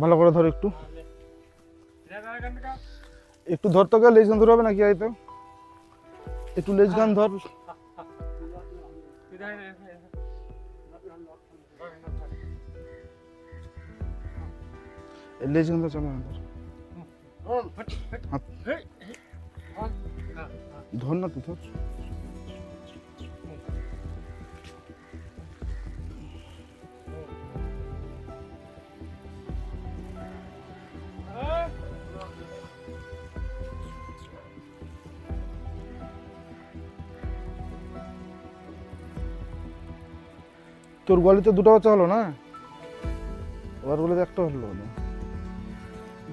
ভালো করে ধর একটু। একটু ধর তো লেজ গান ধরে হবে নাকি? আইতো একটু লেজ গান ধর। লেজ গান ধর চলো ধর। ধর। না তুই ধর। তোর গোয়ালিতে দুটো বাচ্চা হলো না? ওর বলে একটা হলো না।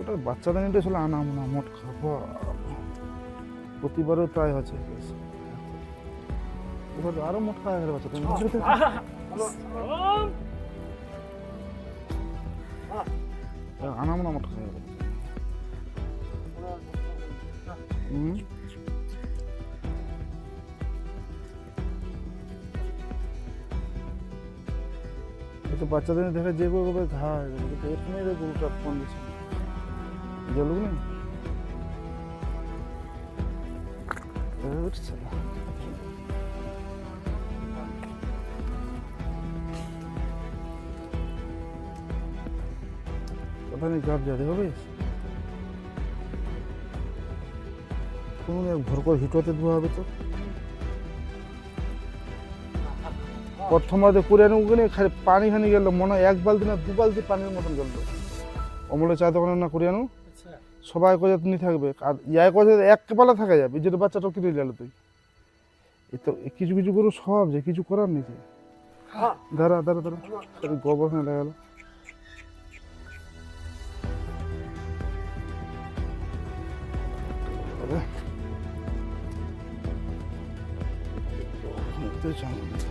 ওটা বাচ্চাদের নিতে আসলে আনা মোনা মোট প্রতিবারও তাই হচ্ছে। এবার আরও মোট খাওয়া গেলে বাচ্চা তুমি আনা মোনা মোট খাওয়া গেলে। হুম? তো বাচ্চাদের দেখে যে করবে ঘা হয়ে গেছে কিন্তু এখানে রে গরুটা কন্ডিশন জলুক উঠছে না। হিটোতে ধোয়া হবে তো। প্রথম রাতে করে আনি ওখানে খালি পানি খানি গেল মনে হয় এক বালতি না দু বালতি পানির মতন গেল। অমলে চা দোকানে না করে আনো সবাই করে তুমি থাকবে। আর ইয়াই করে এক পালা থাকা যাবে যেটা বাচ্চাটা কিনে গেল তুই। এই তো কিছু কিছু করে সব যে কিছু করার নেই যে। দাঁড়া দাঁড়া দাঁড়া। গোবর হয়ে গেল সেইটা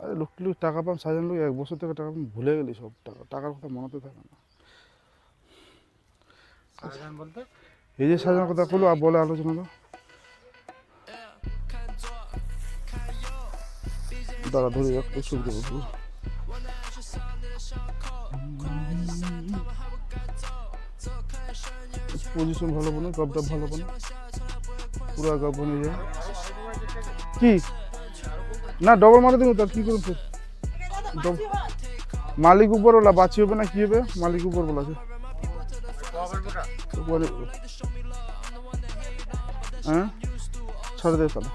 আরে লোক লোক টাকা পাম সাজান লোক এক বছর থেকে টাকা পাম ভুলে গেলি সব টাকা। টাকার কথা মনেতে থাকে না। এই যে সাজানোর কথা করল আর বলে আলোচনা তো দাঁড়া ধরে একটু সুখ দেবো পজিশন ভালো বনে গবটা ভালো বনে পুরো গব বনে যায় কি? না ডবল মারে দেবো তার কি ফের মালিক উপর ওলা বাঁচি হবে না, কি হবে? মালিক উপর বলা হ্যাঁ? ছাড়ে দে তাহলে।